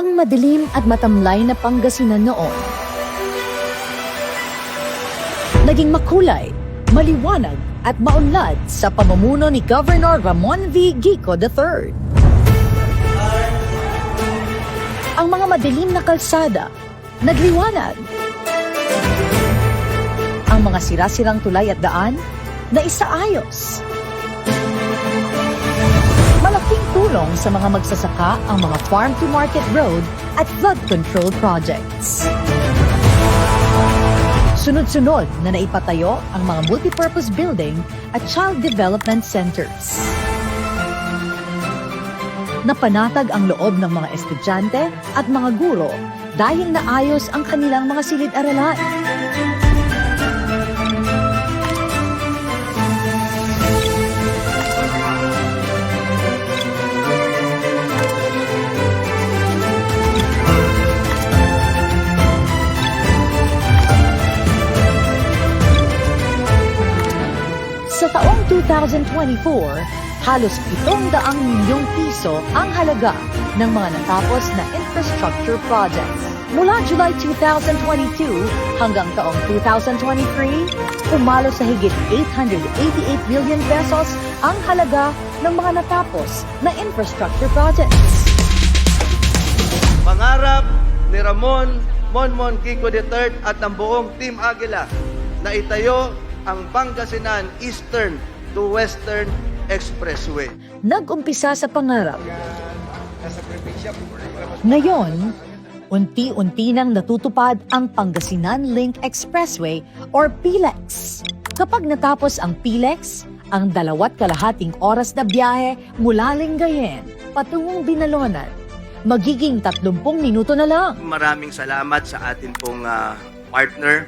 ang madilim at matamlay na Pangasinan noon. Naging makulay, maliwanag at maunlad sa pamumuno ni Governor Ramon V. Gico III. Ang mga madilim na kalsada, nagliwanag. Ang mga sira-sirang tulay at daan, na isaayos. Malaking tulong sa mga magsasaka ang mga farm-to-market road at flood control projects. Sunod-sunod na naipatayo ang mga multipurpose building at child development centers. Napanatag ang loob ng mga estudyante at mga guro dahil naayos ang kanilang mga silid-aralan. 2024, halos 700 milyong piso ang halaga ng mga natapos na infrastructure projects. Mula July 2022 hanggang taong 2023, umalo sa higit 888 billion pesos ang halaga ng mga natapos na infrastructure projects. Pangarap ni Ramon Monmon Kiko III at ng buong Team Agila na itayo ang Pangasinan Eastern to Western Expressway. Nag-umpisa sa pangarap. Ngayon, unti-unti nang natutupad ang Pangasinan Link Expressway or PLEX. Kapag natapos ang PLEX, ang dalawat kalahating oras na biyahe mula Lingayen patungong Binalonan, magiging 30 minuto na lang. Maraming salamat sa atin pong ah, partner,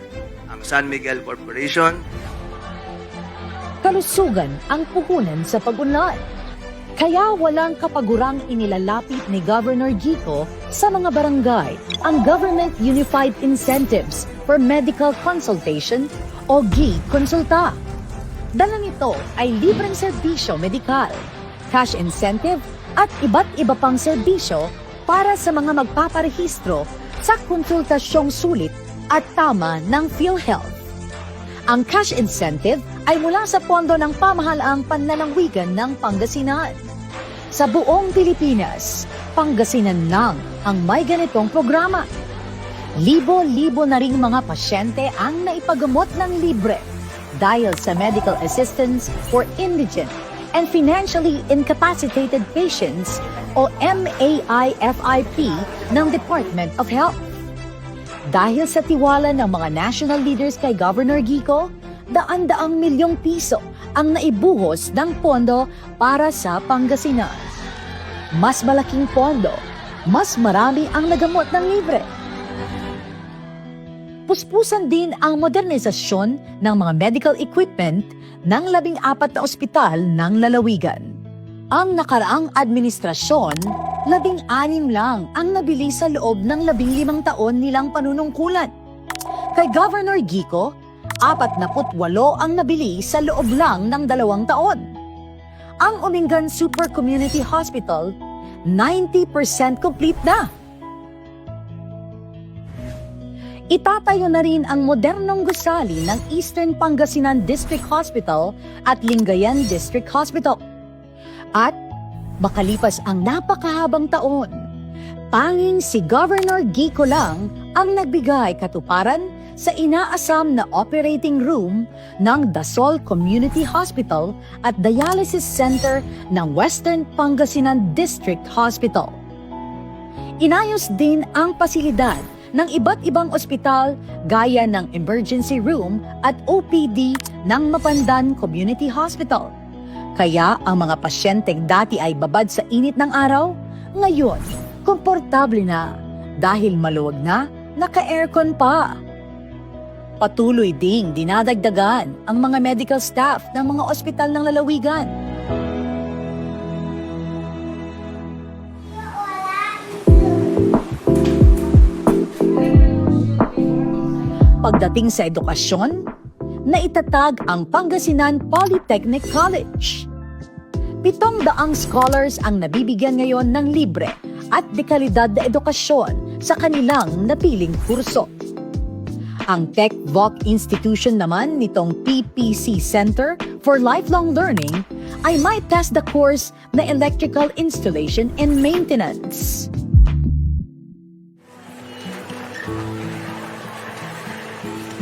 ang San Miguel Corporation. Kalusugan ang puhunan sa pag-unlad. Kaya walang kapagurang inilalapit ni Governor Gico sa mga barangay ang Government Unified Incentives for Medical Consultation o GI Konsulta. Dala nito ay libreng serbisyo medikal, cash incentive at iba't iba pang serbisyo para sa mga magpaparehistro sa konsultasyong sulit at tama ng PhilHealth. Ang cash incentive ay mula sa pondo ng pamahalaang panlalawigan ng Pangasinan. Sa buong Pilipinas, Pangasinan lang ang may ganitong programa. Libo-libo na ring mga pasyente ang naipagamot ng libre dahil sa medical assistance for indigent and financially incapacitated patients o MAIFIP ng Department of Health. Dahil sa tiwala ng mga national leaders kay Governor Gico, daan-daang milyong piso ang naibuhos ng pondo para sa Pangasinan. Mas malaking pondo, mas marami ang nagamot ng libre. Puspusan din ang modernisasyon ng mga medical equipment ng labing apat na ospital ng lalawigan. Ang nakaraang administrasyon, labing anim lang ang nabili sa loob ng labing limang taon nilang panunungkulan. Kay Governor Gico, apat na putwalo ang nabili sa loob lang ng dalawang taon. Ang Umingan Super Community Hospital, 90% complete na. Itatayo na rin ang modernong gusali ng Eastern Pangasinan District Hospital at Lingayen District Hospital. At makalipas ang napakahabang taon, tanging si Governor Gico lang ang nagbigay katuparan sa inaasam na operating room ng Dasol Community Hospital at Dialysis Center ng Western Pangasinan District Hospital. Inayos din ang pasilidad ng iba't ibang ospital gaya ng emergency room at OPD ng Mapandan Community Hospital. Kaya ang mga pasyenteng dati ay babad sa init ng araw, ngayon, komportable na dahil maluwag na, naka-aircon pa. Patuloy ding dinadagdagan ang mga medical staff ng mga ospital ng lalawigan. Pagdating sa edukasyon, naitatag ang Pangasinan Polytechnic College. Pitong daang scholars ang nabibigyan ngayon ng libre at dekalidad na edukasyon sa kanilang napiling kurso. Ang Tech Voc Institution naman nitong PPC Center for Lifelong Learning ay may test the course na Electrical Installation and Maintenance.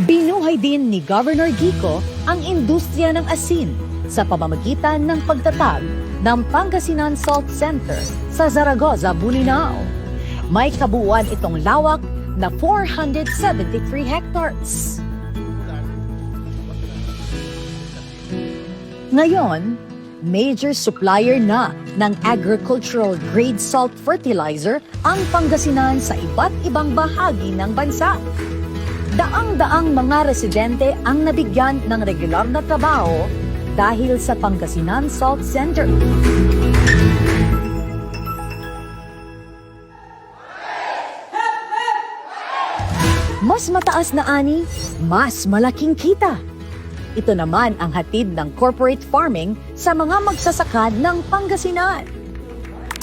Binuhay din ni Governor Gico ang industriya ng asin sa pamamagitan ng pagtatag ng Pangasinan Salt Center sa Zaragoza, Bulinao. May kabuuan itong lawak na 473 hectares. Ngayon, major supplier na ng agricultural grade salt fertilizer ang Pangasinan sa iba't ibang bahagi ng bansa. Daang-daang mga residente ang nabigyan ng regular na trabaho dahil sa Pangasinan Salt Center. Mas mataas na ani, mas malaking kita. Ito naman ang hatid ng corporate farming sa mga magsasaka ng Pangasinan.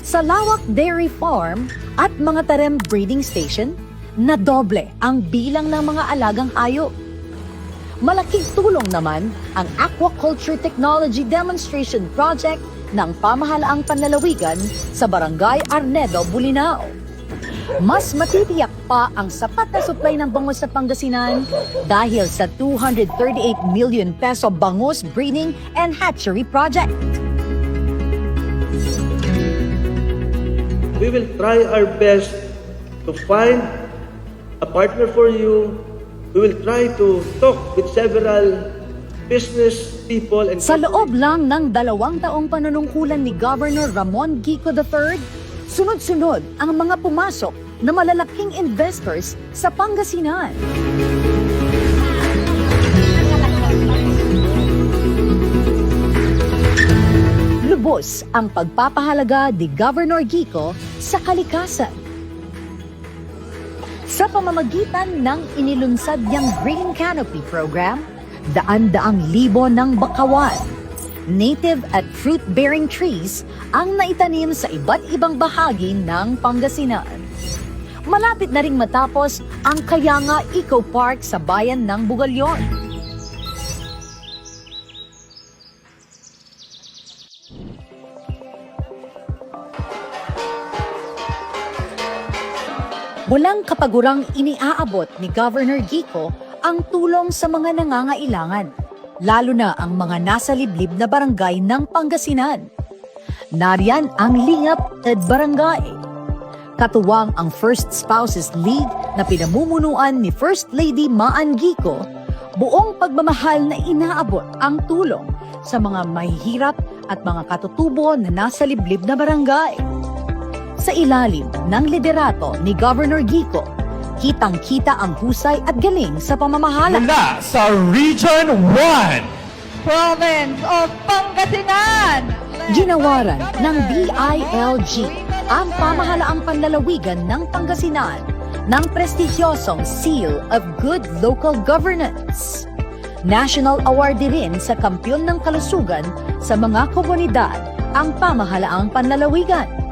Sa Lawak Dairy Farm at mga tarem breeding station, na doble ang bilang ng mga alagang hayop. Malaking tulong naman ang Aquaculture Technology Demonstration Project ng Pamahalaang Panlalawigan sa Barangay Arnedo, Bulinao. Mas matitiyak pa ang sapat na supply ng bangus sa Pangasinan dahil sa 238 million peso bangus breeding and hatchery project. We will try our best to find a partner for you. We will try to talk with several business people and Sa loob lang ng dalawang taong panunungkulan ni Governor Ramon Gico III, sunod-sunod ang mga pumasok na malalaking investors sa Pangasinan. Lubos ang pagpapahalaga ni Governor Gico sa kalikasan. Sa pamamagitan ng inilunsad niyang Green Canopy Program, daan-daang libo ng bakawan, native at fruit-bearing trees ang naitanim sa iba't ibang bahagi ng Pangasinan. Malapit na ring matapos ang Kayanga Eco Park sa bayan ng Bugalyon. Walang kapagurang iniaabot ni Governor Gico ang tulong sa mga nangangailangan, lalo na ang mga nasa liblib na barangay ng Pangasinan. Nariyan ang Lingap at Barangay. Katuwang ang First Spouses League na pinamumunuan ni First Lady Maan Gico, buong pagmamahal na inaabot ang tulong sa mga mahihirap at mga katutubo na nasa liblib na barangay sa ilalim ng liderato ni Governor Gico, kitang-kita ang husay at galing sa pamamahala. mula sa Region 1. Province of Pangasinan. Ginawaran ng DILG ang pamahalaang panlalawigan ng Pangasinan ng prestigyosong Seal of Good Local Governance. National Award din sa Kampyon ng Kalusugan sa mga komunidad ang pamahalaang panlalawigan.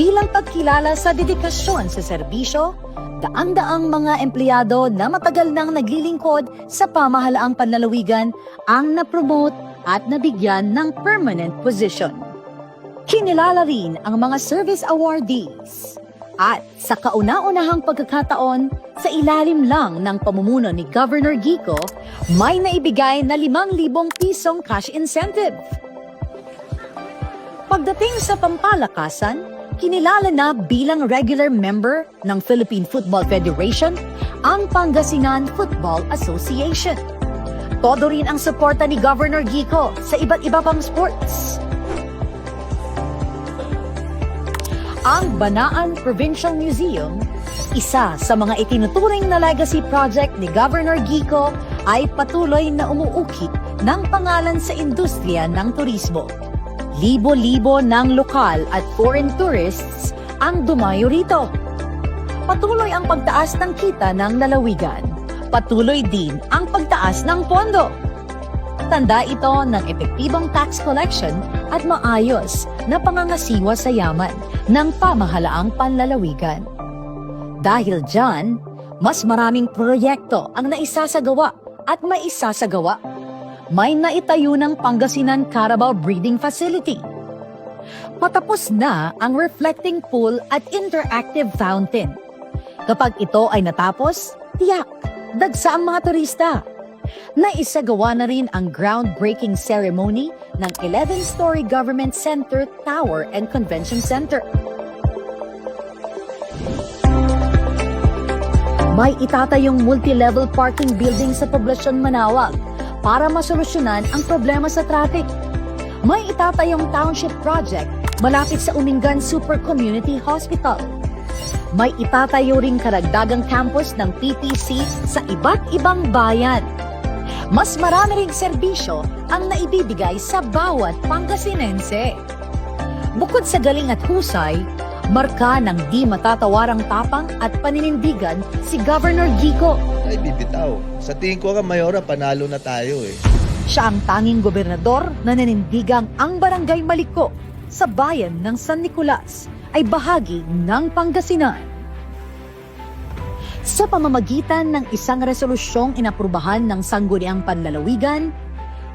Bilang pagkilala sa dedikasyon sa serbisyo, daang-daang mga empleyado na matagal nang naglilingkod sa pamahalaang panlalawigan ang napromote at nabigyan ng permanent position. Kinilala rin ang mga service awardees. At sa kauna-unahang pagkakataon, sa ilalim lang ng pamumuno ni Governor Gico, may naibigay na 5,000 pisong cash incentive. Pagdating sa pampalakasan, kinilala na bilang regular member ng Philippine Football Federation ang Pangasinan Football Association. Todo rin ang suporta ni Governor Gico sa iba't iba pang sports. Ang Banaan Provincial Museum, isa sa mga itinuturing na legacy project ni Governor Gico ay patuloy na umuukit ng pangalan sa industriya ng turismo. Libo-libo ng lokal at foreign tourists ang dumayo rito. Patuloy ang pagtaas ng kita ng lalawigan. Patuloy din ang pagtaas ng pondo. Pagtatanda ito ng epektibong tax collection at maayos na pangangasiwa sa yaman ng pamahalaang panlalawigan. Dahil dyan, mas maraming proyekto ang naisasagawa at maisasagawa. May naitayo ng Pangasinan Carabao Breeding Facility. Patapos na ang reflecting pool at interactive fountain. Kapag ito ay natapos, tiyak, dagsa ang mga turista. Naisagawa na rin ang groundbreaking ceremony ng 11-story Government Center, Tower and Convention Center. May itatayong multi-level parking building sa poblasyon Manawag para masolusyonan ang problema sa traffic. May itatayong township project malapit sa Umingan Super Community Hospital. May itatayo ring karagdagang campus ng PTC sa iba't ibang bayan. Mas marami ring serbisyo ang naibibigay sa bawat Pangasinense. Bukod sa galing at husay, marka ng di matatawarang tapang at paninindigan si Governor Gico. Ay, bibitaw. Sa tingin ko nga, Mayora, panalo na tayo eh. Siya ang tanging gobernador na nanindigang ang barangay Maliko sa bayan ng San Nicolas ay bahagi ng Pangasinan. Sa pamamagitan ng isang resolusyong inaprubahan ng Sangguniang Panlalawigan,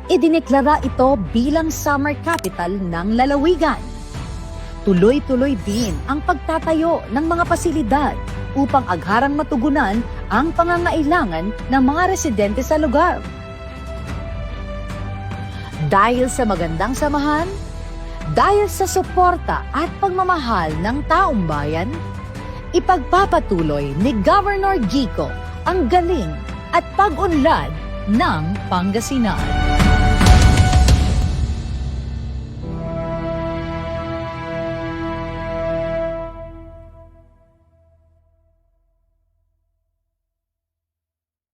idineklara ito bilang summer capital ng lalawigan. Tuloy-tuloy din ang pagtatayo ng mga pasilidad upang agharang matugunan ang pangangailangan ng mga residente sa lugar. Dahil sa magandang samahan, dahil sa suporta at pagmamahal ng taong bayan, ipagpapatuloy ni Governor Gico ang galing at pag-unlad ng Pangasinan.